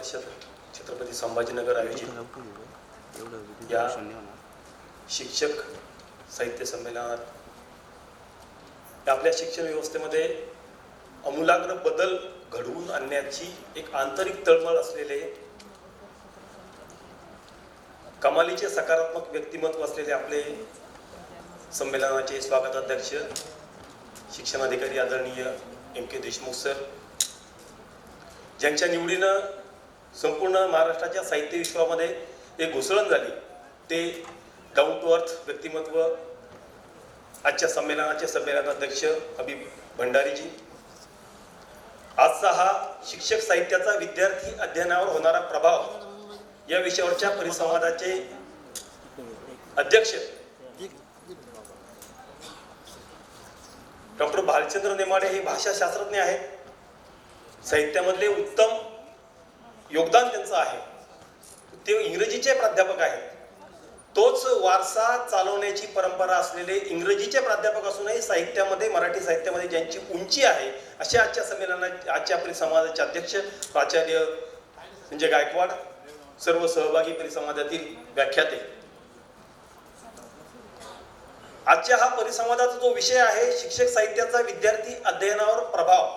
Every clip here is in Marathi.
परिषद छत्रपती संभाजीनगर आयोजित या शिक्षक साहित्य संमेलनात. आपल्या शिक्षण व्यवस्थेमध्ये अमूलाग्र बदल घडवून आणण्याची एक आंतरिक तळमळ असलेले कमालीचे सकारात्मक व्यक्तिमत्व असलेले आपले संमेलनाचे स्वागताध्यक्ष शिक्षणाधिकारी आदरणीय एम के देशमुख सर ज्यांच्या निवडीनं संपूर्ण महाराष्ट्राच्या साहित्य विश्वामध्ये एक घुसळण झाली ते डाऊन टू अर्थ व्यक्तिमत्व आजच्या संमेलनाचे संमेलनाध्यक्ष अभि भंडारीजी. आजचा हा शिक्षक साहित्याचा विद्यार्थी अध्ययनावर होणारा प्रभाव या विषयावरच्या परिसंवादाचे अध्यक्ष डॉक्टर भालचंद्र नेमाडे हे भाषाशास्त्रज्ञ आहेत. साहित्यामधले उत्तम योगदान त्यांचं आहे. ते इंग्रजीचे प्राध्यापक आहेत. तोच वारसा चालवण्याची परंपरा असलेले इंग्रजीचे प्राध्यापक असूनही साहित्यामध्ये मराठी साहित्यामध्ये ज्यांची उंची आहे असे आजच्या संमेलनात आजच्या परिसंवादाचे अध्यक्ष प्राचार्य म्हणजे गायकवाड सर्व सहभागी परिसंवादातील व्याख्याते. आजच्या हा परिसंवादाचा जो विषय आहे शिक्षक साहित्याचा विद्यार्थी अध्ययनावर प्रभाव.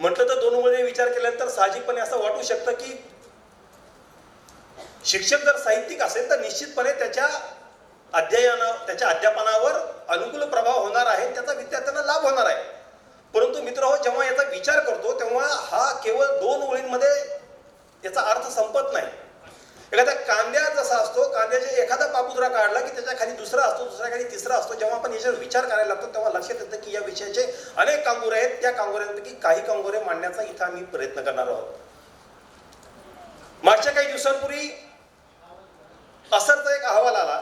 म्हटलं तर दोन मध्ये विचार केल्यानंतर साहजिकपणे असं वाटू शकतं की शिक्षक जर साहित्यिक असेल तर निश्चितपणे त्याच्या अध्ययना त्याच्या अध्यापनावर अनुकूल प्रभाव होणार आहे त्याचा विद्यार्थ्यांना लाभ होणार आहे. परंतु मित्र हो जेव्हा याचा विचार करतो तेव्हा हा केवळ दोन ओळींमध्ये याचा अर्थ संपत नाही. एखाद्या कांद्या जसा असतो कांद्याचे एखादा पापुद्रा काढला की त्याच्याखाली दुसरा असतो दुसऱ्या खाली तिसरा असतो. जेव्हा आपण याच्यावर विचार करायला लागतो तेव्हा लक्षात येतं की या विषयाचे अनेक कांगोरे आहेत. त्या कांगोऱ्यांपैकी काही कांगोरे मांडण्याचा इथं आम्ही प्रयत्न करणार आहोत. मागच्या काही दिवसांपूर्वी असरचा एक अहवाल आला.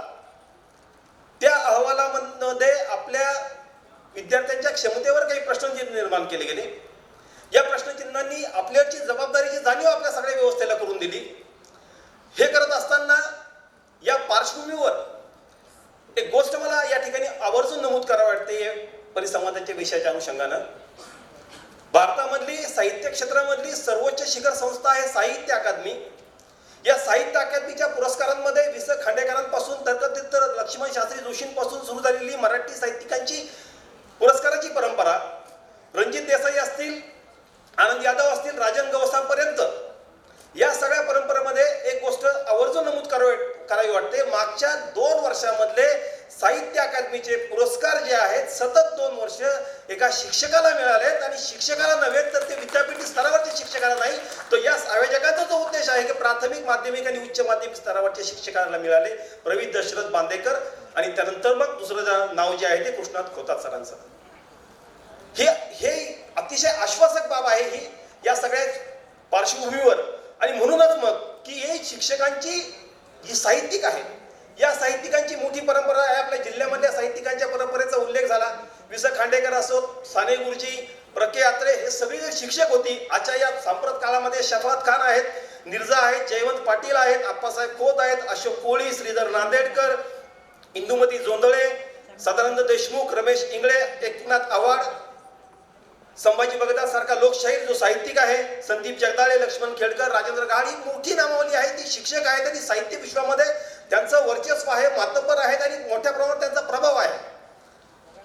त्या अहवालामध्ये आपल्या विद्यार्थ्यांच्या क्षमतेवर काही प्रश्नचिन्ह निर्माण केले गेले. या प्रश्नचिन्हांनी आपल्याची जबाबदारीची जाणीव आपल्या सगळ्या व्यवस्थेला करून दिली. हे करत असताना या पार्श्वभूमीवर एक गोष्ट मला या ठिकाणी आवर्जून नमूद करावं वाटते हे परिसंवादाच्या विषयाच्या अनुषंगानं. भारतामधली साहित्य क्षेत्रामधली सर्वोच्च शिखर संस्था आहे साहित्य अकादमी. या साहित्य अकादमीच्या पुरस्कारांमध्ये वि स खांडेकरांपासून तर्कतीर्थ लक्ष्मण शास्त्री जोशींपासून सुरू झालेली मराठी साहित्यिकांची पुरस्काराची परंपरा. रणजित देसाई असतील आनंद यादव असतील राजन गवसापर्यंत या सगळ्या परंपरेमध्ये एक गोष्ट आवर्जून नमूद करावी करावी वाटते. मागच्या दोन वर्षामधले साहित्य अकादमीचे पुरस्कार जे आहेत सतत दोन वर्ष एका शिक्षकाला मिळालेत आणि शिक्षकाला नव्हे तर ते विद्यापीठ स्तरावरच्या शिक्षकाला नाही. तर या आयोजकाचा जो उद्देश आहे की प्राथमिक माध्यमिक आणि उच्च माध्यमिक स्तरावरच्या शिक्षकाला मिळाले. प्रवीण दशरथ बांदेकर आणि त्यानंतर मग दुसरं नाव जे आहे ते कृष्णात खोतात सरांचं. हे हे अतिशय आश्वासक बाब आहे. ही या सगळ्या पार्श्वभूमीवर आणि म्हणूनच मग की हे शिक्षकांची जी साहित्यिक आहे या साहित्यिकांची मोठी परंपरा आहे. आपल्या जिल्ह्यामधल्या साहित्यिकांच्या परंपरेचा उल्लेख झाला. वि स खांडेकर असो साने गुरुजी प्रके यात्रे हे सगळी जे शिक्षक होती आजच्या या सांप्रत काळामध्ये शफात खान आहेत निर्जा आहेत जयवंत पाटील आहेत आप्पासाहेब खोत आहेत अशोक कोळी श्रीधर नांदेडकर इंदुमती जोंधळे सदानंद देशमुख रमेश इंगळे एकनाथ आव्हाड संभाजी भगतासारखा लोकशाहीर जो साहित्यिक आहे संदीप जगदाळे लक्ष्मण खेडकर राजेंद्र गाड ही मोठी नामावली आहे ती शिक्षक आहेत आणि साहित्य विश्वामध्ये त्यांचं वर्चस्व आहे मातब्बर आहेत आणि मोठ्या प्रमाणात त्यांचा प्रभाव आहे.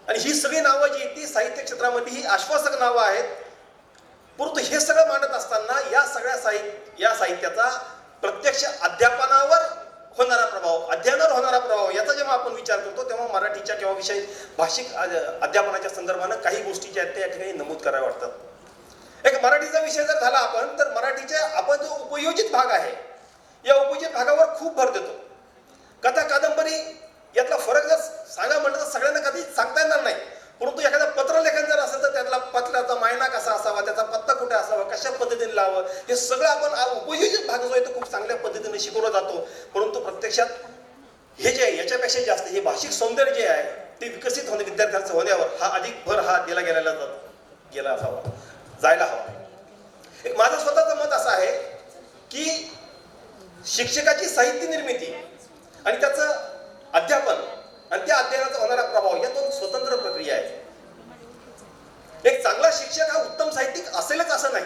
आणि ही सगळी नावं जी आहेत ती साहित्य क्षेत्रामध्ये ही आश्वासक नावं आहेत. परंतु हे सगळं मांडत असताना या सगळ्या साहित्य या साहित्याचा प्रत्यक्ष अध्यापनावर होणारा प्रभाव अध्ययनावर होणारा प्रभाव याचा जेव्हा आपण विचार करतो तेव्हा मराठीच्या किंवा विषय भाषिक अध्यापनाच्या संदर्भानं काही गोष्टी ज्या आहेत त्या या ठिकाणी नमूद कराव्या वाटतात. एक मराठीचा विषय जर झाला आपण तर मराठीच्या आपण जो उपयोजित भाग आहे या उपयोजित भागावर खूप भर देतो. कथा कादंबरी यातला फरक जर सांगा म्हटलं तर सगळ्यांना कधी सांगता येणार नाही. परंतु एखादा पत्रलेखन जर असेल तर त्यातला पत्राचा मायना कसा असावा त्याचा कुठे असावा? कशा पद्धतीने लावं हे सगळं आपण उपयोजित भाग जो आहे तो खूप चांगल्या पद्धतीने शिकवला जातो. परंतु प्रत्यक्षात हे जे आहे याच्यापेक्षा जास्त हे भाषिक सौंदर्य जे आहे ते विकसित होणे विद्यार्थ्यांचं होण्यावर हा अधिक भर हा दिला गेलेला जातो गेला असावा. जायला हवा. एक माझं स्वतःचं मत असं आहे की शिक्षकाची साहित्य निर्मिती आणि त्याचं अध्यापन आणि त्या अध्ययनाचा होणारा प्रभाव या दोन स्वतंत्र प्रक्रिया आहेत. एक चांगला शिक्षक साहित्यिक असेलच असं नाही.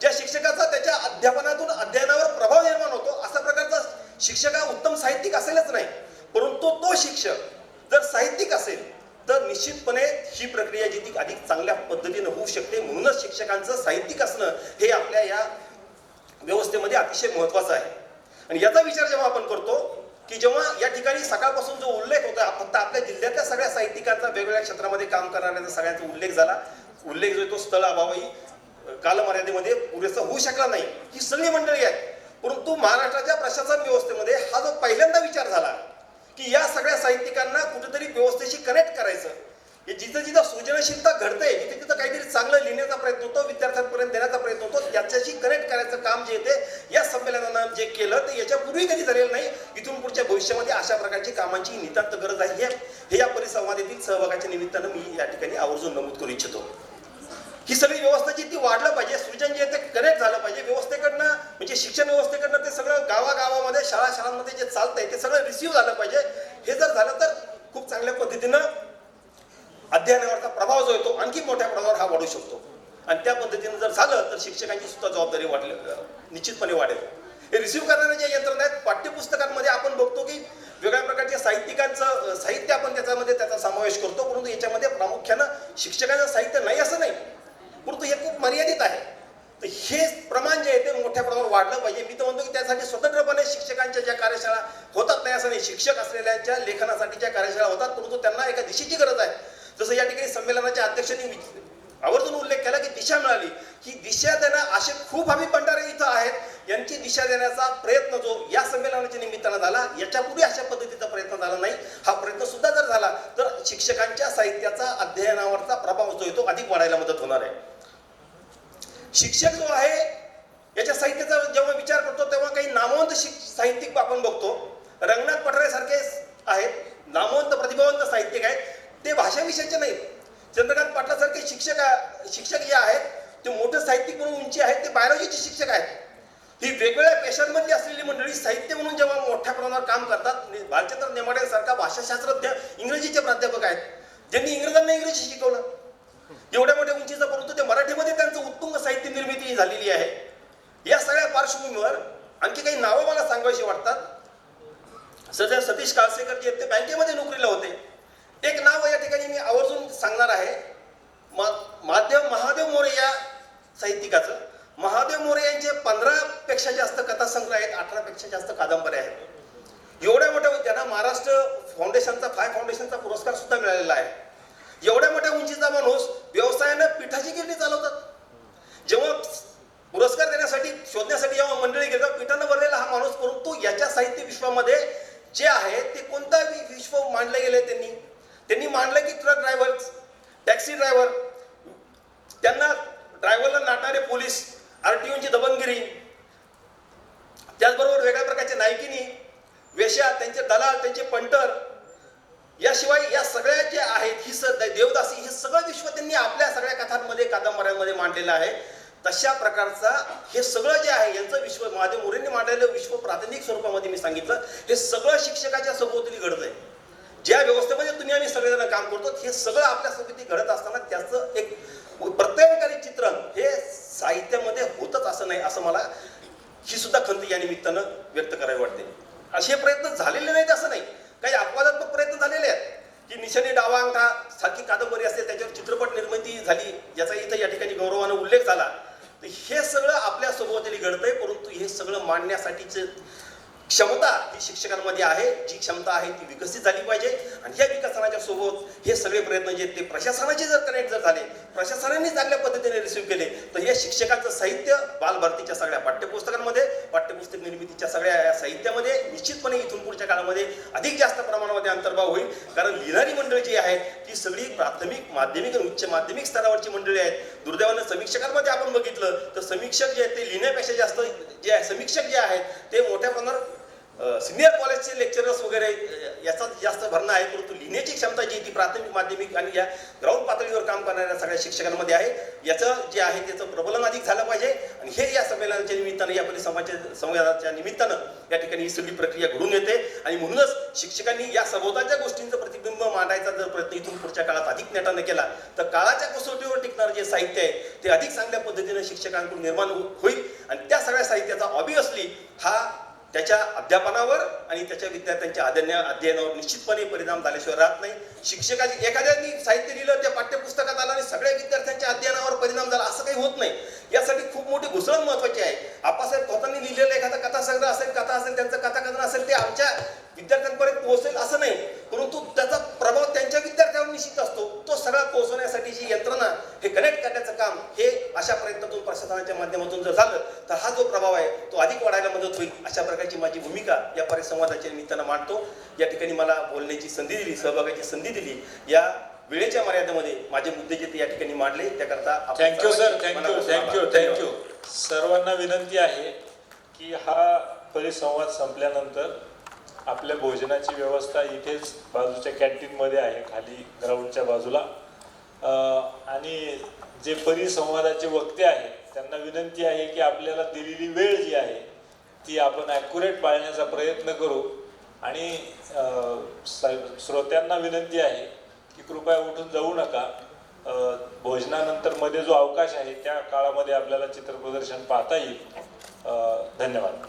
ज्या शिक्षकाचा त्याच्या अध्यापनातून अध्ययनावर प्रभाव निर्माण होतो अशा प्रकारचा शिक्षक हा उत्तम साहित्यिक असेलच नाही. परंतु तो शिक्षक जर साहित्यिक असेल तर निश्चितपणे ही प्रक्रिया जी ती अधिक चांगल्या पद्धतीने होऊ शकते. म्हणूनच शिक्षकांचं साहित्यिक असणं हे आपल्या या व्यवस्थेमध्ये अतिशय महत्वाचं आहे. आणि याचा विचार जेव्हा आपण करतो की जेव्हा या ठिकाणी सकाळपासून जो उल्लेख होता फक्त आपल्या जिल्ह्यातल्या सगळ्या साहित्यिकांचा वेगवेगळ्या क्षेत्रामध्ये काम करणाऱ्यांचा सगळ्यांचा उल्लेख झाला उल्लेख जो आहे तो स्थळ अभावही कालमर्यादेमध्ये पुरेसा होऊ शकला नाही. ही सगळी मंडळी आहेत. परंतु महाराष्ट्राच्या प्रशासन व्यवस्थेमध्ये हा जो पहिल्यांदा विचार झाला की या सगळ्या साहित्यिकांना कुठेतरी व्यवस्थेशी कनेक्ट करायचं. हे जिथं जिथं सृजनशीलता घडते जिथे तिथं काहीतरी चांगलं लिहिण्याचा प्रयत्न होतो विद्यार्थ्यांपर्यंत देण्याचा प्रयत्न होतो त्याच्याशी कनेक्ट करायचं काम जे येते या संमेलनानं जे केलं ते याच्यापूर्वी कधी झालेलं नाही. इथून पुढच्या भविष्यामध्ये अशा प्रकारची कामांची नितांत गरज आहे. हे- हे या परिसंवादातील सहभागाच्या निमित्तानं मी या ठिकाणी आवर्जून नमूद करू इच्छितो. ही सगळी व्यवस्था जी ती वाढलं पाहिजे सृजन जे आहे ते कनेक्ट झालं पाहिजे. व्यवस्थेकडनं म्हणजे शिक्षण व्यवस्थेकडनं ते सगळं गावागावामध्ये शाळा शाळांमध्ये जे चालतंय ते सगळं रिसिव्ह झालं पाहिजे. हे जर झालं तर खूप चांगल्या पद्धतीनं अध्ययनावरचा प्रभाव जो येतो आणखी मोठ्या प्रभावावर हा वाढू शकतो. आणि त्या पद्धतीनं जर झालं तर शिक्षकांची सुद्धा जबाबदारी वाढली निश्चितपणे वाढेल. हे रिसिव्ह करणाऱ्या ज्या यंत्रणा आहेत पाठ्यपुस्तकांमध्ये आपण बघतो की वेगळ्या प्रकारच्या साहित्यिकांचं साहित्य आपण त्याच्यामध्ये त्याचा समावेश करतो. परंतु याच्यामध्ये प्रामुख्यानं शिक्षकांचं साहित्य नाही असं नाही परंतु हे येत आहे. तर हे प्रमाण जे आहे ते मोठ्या प्रमाणावर वाढलं पाहिजे. मी तर म्हणतो की त्यासाठी स्वतंत्रपणे शिक्षकांच्या ज्या कार्यशाळा होतात नाही असं नाही शिक्षक असलेल्यांच्या लेखनासाठीच्या कार्यशाळा होतात परंतु त्यांना एका दिशेची गरज आहे. जसं या ठिकाणी संमेलनाच्या अध्यक्षांनी आवर्जून उल्लेख केला की दिशा मिळाली. ही दिशा देणं असे खूप आम्ही भंडारे इथं आहेत. यांची दिशा देण्याचा प्रयत्न जो या संमेलनाच्या निमित्तानं झाला याच्यापूर्वी अशा पद्धतीचा प्रयत्न झाला नाही. हा प्रयत्न सुद्धा जर झाला तर शिक्षकांच्या साहित्याचा अध्ययनावरचा प्रभाव जो येतो अधिक वाढायला मदत होणार आहे. शिक्षक जो आहे याच्या साहित्याचा जेव्हा विचार करतो तेव्हा काही नामवंत साहित्यिक आपण बघतो. रंगनाथ पटरे सारखे आहेत. नामवंत प्रतिभावंत साहित्यिक आहेत. ते भाषाविषयाचे नाही नाहीत. चंद्रकांत पाटलासारखे शिक्षक शिक्षक जे आहेत ते मोठे साहित्यिक म्हणून उंची आहेत ते बायोलॉजीचे शिक्षक आहेत. ही वेगवेगळ्या पेशांमधली असलेली मंडळी साहित्य म्हणून जेव्हा मोठ्या प्रमाणावर काम करतात भालचंद्र नेमाड्यांसारखा भाषाशास्त्रज्ञ इंग्रजीचे प्राध्यापक आहेत. ज्यांनी इंग्रजांना इंग्रजी शिकवलं एवढ्या मोठ्या उंचीचा परंतु ते मराठीमध्ये त्यांचं उत्तुंग साहित्य निर्मिती झालेली आहे. या सगळ्या पार्श्वभूमीवर आणखी काही नावं मला सांगावीशी वाटतात. सध्या सतीश काळसेकर जे आहेत ते बँकेमध्ये नोकरीला होते. एक नाव या ठिकाणी मी आवर्जून सांगणार आहे. मा- माध्यम महादेव मोरे या साहित्यिकाचं. महादेव मोरे यांचे पंधरा पेक्षा जास्त कथासंग्रह आहेत अठरा पेक्षा जास्त कादंबऱ्या आहेत. एवढ्या मोठ्या त्यांना महाराष्ट्र फाउंडेशनचा फाय फाउंडेशनचा पुरस्कार सुद्धा मिळालेला आहे. एवढ्या मोठ्या उंचीचा माणूस व्यवसायानं पिठाची गिरणी चालवतात. जेव्हा पुरस्कार देण्यासाठी शोधण्यासाठी जेव्हा मंडळी घेतात पीठानं भरलेला हा माणूस परंतु याच्या साहित्य विश्वामध्ये जे आहे ते कोणता विश्व मांडलं गेले त्यांनी. त्यांनी मांडलं की ट्रक ड्रायव्हर टॅक्सी ड्रायव्हर त्यांना ड्रायव्हरला नाटणारे पोलीस आरटीओची दबंगिरी त्याचबरोबर वेगळ्या प्रकारचे नायकिनी वेश्या त्यांचे दलाल त्यांचे पंटर याशिवाय या सगळ्या जे आहेत ही स देवदासी हे सगळं विश्व त्यांनी आपल्या सगळ्या कथांमध्ये कादंबऱ्यांमध्ये मांडलेलं आहे. तशा प्रकारचा हे सगळं जे आहे यांचं विश्व महादेव मोरेंनी मांडलेलं विश्व प्राथमिक स्वरूपामध्ये मी सांगितलं. हे सगळं शिक्षकाच्या सभोवताली घडत आहे ज्या व्यवस्थेमध्ये तुम्ही आम्ही सगळेजण काम करतो हे सगळं आपल्या सोबती घडत असताना त्याचं एक प्रत्येकाने चित्रण हे साहित्यामध्ये होतच असं नाही असं मला ही सुद्धा खंत या निमित्तानं व्यक्त करावी वाटते. असे प्रयत्न झालेले नाहीत असं नाही. काही अपवादात्मक प्रयत्न झालेले आहेत. की निशाणी डावा अंगठा सारखी कादंबरी असते त्याच्यावर चित्रपट निर्मिती झाली याचा इथं या ठिकाणी गौरवानं उल्लेख झाला. हे सगळं आपल्या सोबतीला घडतंय परंतु हे सगळं मांडण्यासाठीचं क्षमता ही शिक्षकांमध्ये आहे. जी क्षमता आहे ती विकसित झाली पाहिजे आणि या विकसनाच्या सोबत हे सगळे प्रयत्न जे ते प्रशासनाचे जर कनेक्ट जर झाले प्रशासनाने चांगल्या पद्धतीने रिसिव्ह केले तर हे शिक्षकाचं साहित्य बालभारतीच्या सगळ्या पाठ्यपुस्तकांमध्ये पाठ्यपुस्तक निर्मितीच्या सगळ्या या साहित्यामध्ये निश्चितपणे इथून पुढच्या काळामध्ये अधिक जास्त प्रमाणामध्ये अंतर्भाव होईल. कारण लिहिणारी मंडळी जी आहेत ही सगळी प्राथमिक माध्यमिक आणि उच्च माध्यमिक स्तरावरची मंडळी आहेत. दुर्दैवानं समीक्षकांमध्ये आपण बघितलं तर समीक्षक जे आहेत ते लिहिण्यापेक्षा जास्त जे आहे समीक्षक जे आहेत ते मोठ्या प्रमाणावर सिनियर कॉलेजचे लेक्चरर्स वगैरे याचा जास्त भरणा आहे परंतु लिहिण्याची क्षमता जी ती प्राथमिक माध्यमिक आणि या ग्राउंड पातळीवर काम करणाऱ्या सगळ्या शिक्षकांमध्ये आहे. याचं जे आहे त्याचं प्रबलन अधिक झालं पाहिजे आणि हे या संमेलनाच्या निमित्तानं या परिसंवादाच्या संवादाच्या निमित्तानं या ठिकाणी ही सगळी प्रक्रिया घडून येते. आणि म्हणूनच शिक्षकांनी या सभोवतालच्या गोष्टींचं प्रतिबिंब मांडायचा जर प्रयत्न इथून पुढच्या काळात अधिक नेटानं केला तर काळाच्या कसोटीवर टिकणारं जे साहित्य आहे ते अधिक चांगल्या पद्धतीने शिक्षकांकडून निर्माण हो-, होईल. आणि त्या सगळ्या साहित्याचा ऑबियसली हा त्याच्या अध्यापनावर आणि त्याच्या विद्यार्थ्यांच्या अध्ययना अध्ययनावर निश्चितपणे परिणाम झाल्याशिवाय राहत नाही. शिक्षकाची एखाद्यानी साहित्य लिहिलं त्या पाठ्यपुस्तकात आलं आणि सगळ्या विद्यार्थ्यांच्या अध्ययनावर परिणाम झाला असं काही होत नाही. यासाठी खूप मोठी घुसळण महत्वाची आहे. आप्पासाहेब स्वतःनी लिहिलेलं एखादा कथासंग्रह असेल कथा असेल त्यांचं कथाकथन असेल ते आमच्या विद्यार्थ्यांपर्यंत पोहोचेल असं नाही. परंतु त्याचा प्रभाव त्यांच्या विद्यार्थ्यांवर निश्चित असतो. तो सगळा पोहोचवण्यासाठी जी यंत्रणा हे कनेक्ट करण्याचं काम हे अशा प्रयत्नातून प्रशासनाच्या माध्यमातून जर झालं तर हा जो प्रभाव आहे अधिक वाढायला मदत होईल अशा प्रकारची माझी भूमिका या परिसंवादाच्या निमित्तानं मांडतो. या ठिकाणी मला बोलण्याची संधी दिली सहभागाची संधी दिली. या वेळेच्या मर्यादेमध्ये माझे मुद्दे जे ते या ठिकाणी मांडले त्याकरता thank you sir thank you thank you. Thank you सर्वांना विनंती आहे की हा परिसंवाद संपल्यानंतर आपल्या भोजनाची व्यवस्था इथेच बाजूच्या कॅन्टीनमध्ये आहे खाली ग्राउंडच्या बाजूला. आणि जे परिसंवादाचे वक्ते आहेत त्यांना विनंती आहे की आपल्याला दिलेली वेळ जी आहे ती आपण ॲक्युरेट पाळण्याचा प्रयत्न करू. आणि स- श्रोत्यांना विनंती आहे की कृपया उठून जाऊ नका. भोजनानंतरमध्ये जो अवकाश आहे त्या काळामध्ये आपल्याला चित्रप्रदर्शन पाहता येईल. धन्यवाद.